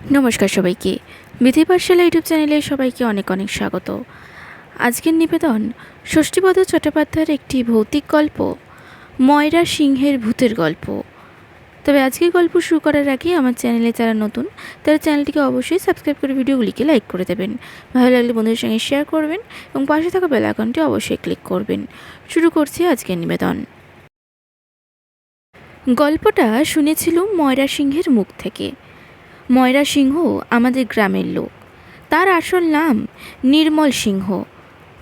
নমস্কার সবাইকে। বিধি পাঠশালা ইউটিউব চ্যানেলে সবাইকে অনেক অনেক স্বাগত। আজকের নিবেদন, ষষ্ঠীপদ চট্টোপাধ্যায়ের একটি ভৌতিক গল্প, ময়রা সিংহের ভূতের গল্প। তবে আজকের গল্প শুরু করার আগে আমার চ্যানেলে যারা নতুন, তারা চ্যানেলটিকে অবশ্যই সাবস্ক্রাইব করে ভিডিওগুলিকে লাইক করে দেবেন। ভালো লাগলে বন্ধুদের সঙ্গে শেয়ার করবেন এবং পাশে থাকা বেল আইকনটি অবশ্যই ক্লিক করবেন। শুরু করছি আজকের নিবেদন। গল্পটা শুনেছিলুম ময়রা সিংহের মুখ থেকে। ময়রা সিংহ আমাদের গ্রামের লোক। তার আসল নাম নির্মল সিংহ।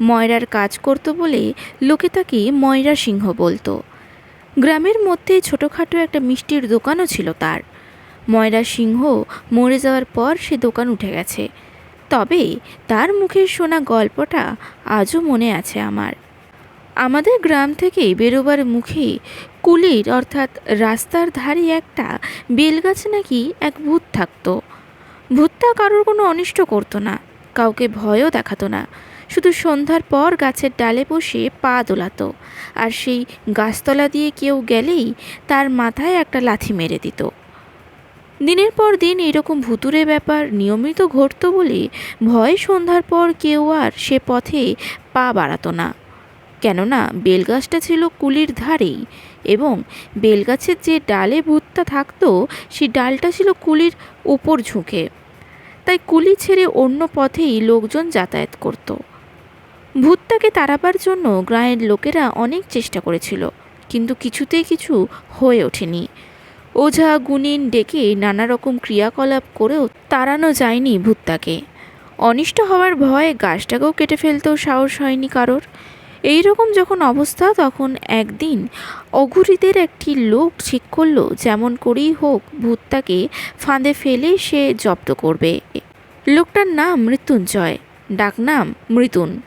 ময়রার কাজ করতো বলে লোকে তাকে ময়রা সিংহ বলতো। গ্রামের মধ্যে ছোটোখাটো একটা মিষ্টির দোকানও ছিল তার। ময়রা সিংহ মরে যাওয়ার পর সে দোকান উঠে গেছে। তবে তার মুখে শোনা গল্পটা আজও মনে আছে আমার। আমাদের গ্রাম থেকে বেরোবার মুখে কুলির, অর্থাৎ রাস্তার ধারে একটা বেলগাছে নাকি এক ভূত থাকতো। ভূতটা কারোর কোনো অনিষ্ট করতো না, কাউকে ভয়ও দেখাতো না। শুধু সন্ধ্যার পর গাছের ডালে বসে পা দোলাতো, আর সেই গাছতলা দিয়ে কেউ গেলেই তার মাথায় একটা লাথি মেরে দিত। দিনের পর দিন এরকম ভুতুরে ব্যাপার নিয়মিত ঘটতো বলে ভয় সন্ধ্যার পর কেউ আর সে পথে পা বাড়াতো না। কেননা বেলগাছটা ছিল কুলির ধারেই এবং বেলগাছের যে ডালে ভূতটা থাকতো সেই ডালটা ছিল কুলির উপর ঝুঁকে। তাই কুলি ছেড়ে অন্য পথেই লোকজন যাতায়াত করত। ভূতটাকে তাড়াবার জন্য গ্রামের লোকেরা অনেক চেষ্টা করেছিল, কিন্তু কিছুতেই কিছু হয়ে ওঠেনি। ওঝা গুনিন ডেকে নানা রকম ক্রিয়াকলাপ করেও তাড়ানো যায়নি ভূতটাকে। অনিষ্ট হওয়ার ভয়ে গাছটাকেও কেটে ফেলতেও সাহস হয়নি কারোর। এই রকম যখন অবস্থা, তখন একদিন অঘুরিদের একটি লোক ঠিক করল, যেমন করেই হোক, ভূতটাকে ফাঁদে ফেলে সে জব্দ করবে। লোকটার নাম মৃত্যুঞ্জয়, ডাকনাম মৃতুন।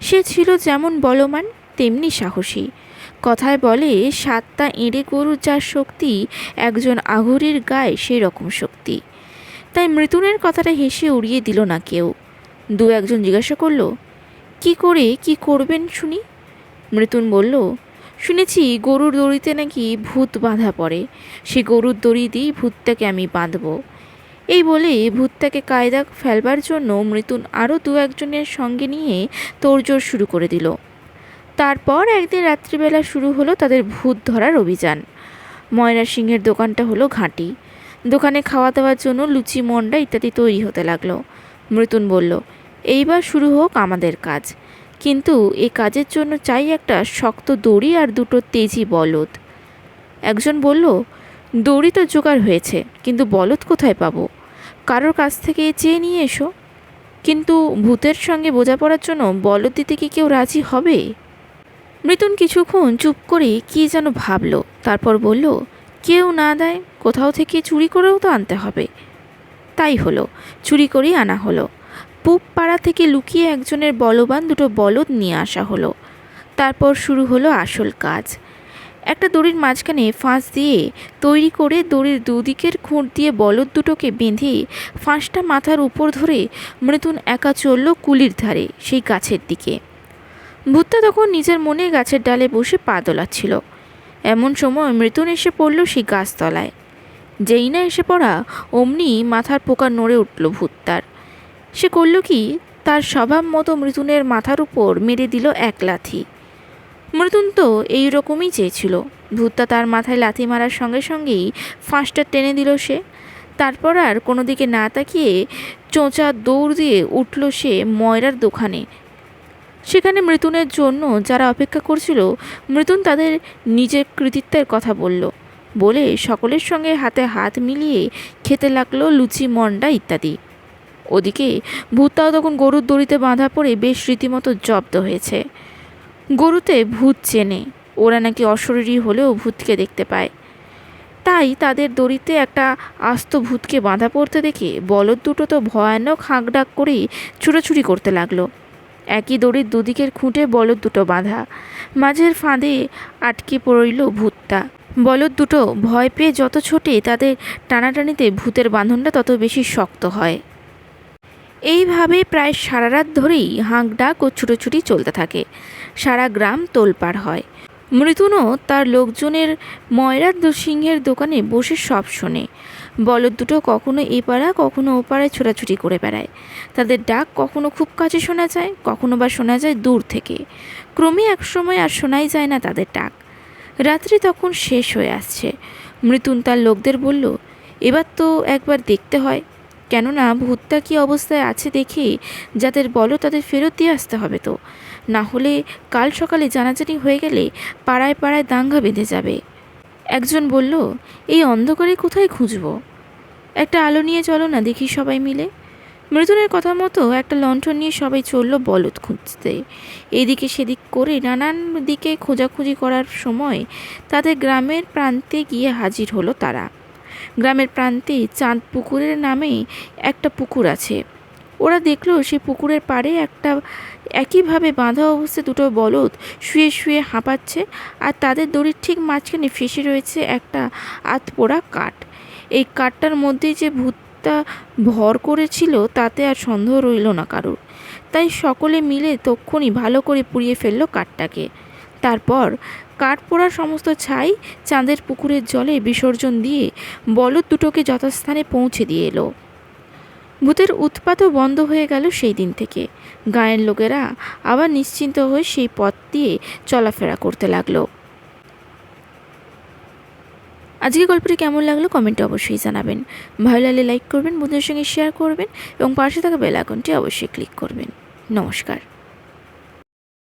সে ছিল যেমন বলবান, তেমনি সাহসী। কথায় বলে, সাতটা এঁড়ে গরুর যার শক্তি, একজন আঘুরির গায়ে সেই রকম শক্তি। তাই মৃতুনের কথাটা হেসে উড়িয়ে দিল না কেউ। দু একজন জিজ্ঞাসা করল কি করে, কি করবেন শুনি? মৃতুন বলল, শুনেছি গরুর দড়িতে নাকি ভূত বাঁধা পড়ে। সে গরুর দড়ি দিয়েই ভূতটাকে আমি বাঁধব। এই বলে ভূতটাকে কায়দা ফেলবার জন্য মৃতুন আরও দু একজনের সঙ্গে নিয়ে তোড়জোড় শুরু করে দিল। তারপর একদিন রাত্রিবেলা শুরু হলো তাদের ভূত ধরার অভিযান। ময়রা সিংহের দোকানটা হলো ঘাঁটি। দোকানে খাওয়া দাওয়ার জন্য লুচি, মন্ডা ইত্যাদি তৈরি হতে লাগল। মৃতুন বলল এইবার শুরু হোক আমাদের কাজ। কিন্তু এ কাজের জন্য চাই একটা শক্ত দড়ি আর দুটো তেজি বলদ। একজন বলল, দড়ি তো জোগাড় হয়েছে, কিন্তু বলদ কোথায় পাবো? কারোর কাছ থেকে চেয়ে নিয়ে এসো। কিন্তু ভূতের সঙ্গে বোঝাপড়ার জন্য বলদ দিতে কি কেউ রাজি হবে? মৃতুন কিছুক্ষণ চুপ করে কি যেন ভাবলো, তারপর বলল, কেউ না দেয়, কোথাও থেকে চুরি করেও তো আনতে হবে। তাই হলো, চুরি করেই আনা হলো। পূব পাড়া থেকে লুকিয়ে একজনের বলবান দুটো বলদ নিয়ে আসা হলো। তারপর শুরু হলো আসল কাজ। একটা দড়ির মাঝখানে ফাঁস দিয়ে তৈরি করে দড়ির দুদিকের খুঁট দিয়ে বলদ দুটোকে বেঁধে ফাঁসটা মাথার উপর ধরে মৃতুন একা চলল কুলির ধারে, সেই গাছের দিকে। ভূতটা তখন নিজের মনে গাছের ডালে বসে পা দোলাচ্ছিল। এমন সময় মৃতুন এসে পড়ল সেই গাছতলায়। যেই না এসে পড়া, অমনি মাথার পোকা নড়ে উঠল ভূতটার। সে করল কি? তার স্বভাব মতো মৃতুনের মাথার উপর মেরে দিল এক লাথি। মৃতুন তো এই রকমই চেয়েছিল। ভূতটা তার মাথায় লাথি মারার সঙ্গে সঙ্গেই ফাঁসটা টেনে দিল সে। তারপর আর কোনো দিকে না তাকিয়ে চোঁচা দৌড় দিয়ে উঠল সে ময়রার দোকানে। সেখানে মৃতুনের জন্য যারা অপেক্ষা করছিল মৃতুন তাদের নিজের কৃতিত্বের কথা বলল। বলে সকলের সঙ্গে হাতে হাত মিলিয়ে খেতে লাগল লুচি, মন্ডা ইত্যাদি। ওদিকে ভূতটাও তখন গরুর দড়িতে বাঁধা পড়ে বেশ রীতিমতো জব্দ হয়েছে। গরুতে ভূত চেনে। ওরা নাকি অশরীরী হলেও ভূতকে দেখতে পায়। তাই তাদের দড়িতে একটা আস্ত ভূতকে বাঁধা পড়তে দেখে বলদ দুটো তো ভয়ানক হাঁকডাক করেই ছুটোছুটি করতে লাগল। একই দড়ির দুদিকের খুঁটে বলদ দুটো বাঁধা। মাঝের ফাঁদে আটকে পড়ইল ভূতটা। বলদ দুটো ভয় পেয়ে যত ছোটে তাদের টানাটানিতে ভূতের বাঁধনটা তত বেশি শক্ত হয়। এইভাবে প্রায় সারা রাত ধরেই হাঁক ডাক ও ছুটোছুটি চলতে থাকে। সারা গ্রাম তোলপাড় হয়। মৃতুনও তার লোকজনের ময়রা সিংহের দোকানে বসে সব শোনে। বলদ দুটো কখনো এ পাড়া কখনো ও পাড়ায় ছোটাছুটি করে বেড়ায়। তাদের ডাক কখনো খুব কাছে শোনা যায়, কখনো বা শোনা যায় দূর থেকে। ক্রমে একসময় আর শোনাই যায় না তাদের ডাক। রাত্রি তখন শেষ হয়ে আসছে। মৃতুন তার লোকদের বলল, এবার তো একবার দেখতে হয়। কেননা ভূতটা কী অবস্থায় আছে দেখে যাদের বলো তাদের ফেরত দিয়ে আসতে হবে তো। না হলে কাল সকালে জানাজানি হয়ে গেলে পাড়ায় পাড়ায় দাঙ্গা বেঁধে যাবে। একজন বলল, এই অন্ধকারে কোথায় খুঁজবো? একটা আলো নিয়ে চলো না, দেখি সবাই মিলে। মৃদুনের কথা মতো একটা লণ্ঠন নিয়ে সবাই চলল বলদ খুঁজতে। এদিকে সেদিক করে নানান দিকে খোঁজাখুঁজি করার সময় তাদের গ্রামের প্রান্তে গিয়ে হাজির হলো তারা। গ্রামের প্রান্তে চাঁদ পুকুরের নামে একটা পুকুর আছে। ওরা দেখল সেই পুকুরের পাড়ে একটা একইভাবে বাঁধা অবস্থায় দুটো বলদ শুয়ে শুয়ে হাঁপাচ্ছে আর তাদের দড়ির ঠিক মাঝখানে ফেসে রয়েছে একটা আতপোড়া কাঠ। এই কাঠটার মধ্যে যে ভূতটা ভর করেছিল তাতে আর সন্দেহ রইল না কারোর। তাই সকলে মিলে তক্ষুনি ভালো করে পুড়িয়ে ফেলল কাঠটাকে। তারপর কাঠ পোড়ার সমস্ত ছাই চাঁদের পুকুরের জলে বিসর্জন দিয়ে বলদ দুটোকে যথাস্থানে পৌঁছে দিয়ে এলো। ভূতের উৎপাতও বন্ধ হয়ে গেল সেই দিন থেকে। গায়ের লোকেরা আবার নিশ্চিন্ত হয়ে সেই পথ দিয়ে চলাফেরা করতে লাগল। আজকে গল্পটি কেমন লাগল কমেন্টে অবশ্যই জানাবেন। ভালো লাগলে লাইক করবেন, বন্ধুদের সঙ্গে শেয়ার করবেন এবং পাশে থাকা বেল আইকনটি অবশ্যই ক্লিক করবেন। নমস্কার।